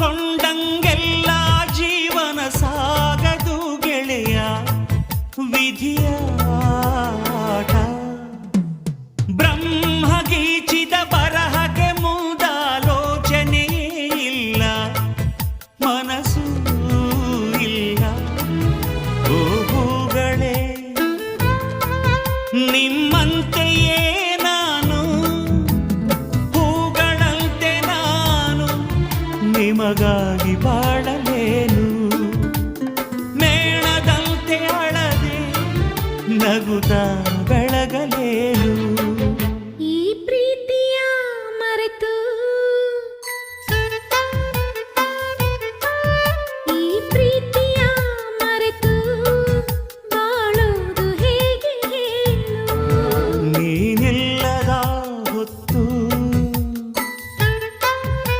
ಅಂದುಕೊಂಡಂಗೆಲ್ಲ ಜೀವನ ಸಾಗದು ಗೆಳೆಯ ವಿಧಿಯ ಆಟ. ಬ್ರಹ್ಮಗೀಚಿದ ಬರಹಗೆ ಮುಂದಾಲೋಚನೆಯೇ ಇಲ್ಲ ಇಲ್ಲ. ನಿಮ್ಮಂತೆಯೇ ನಿಮಗಾಗಿ ಬಾಳಲೇನು? ಮೇಣದಂತೆ ಅಳದೆ ನಗುತ್ತಾ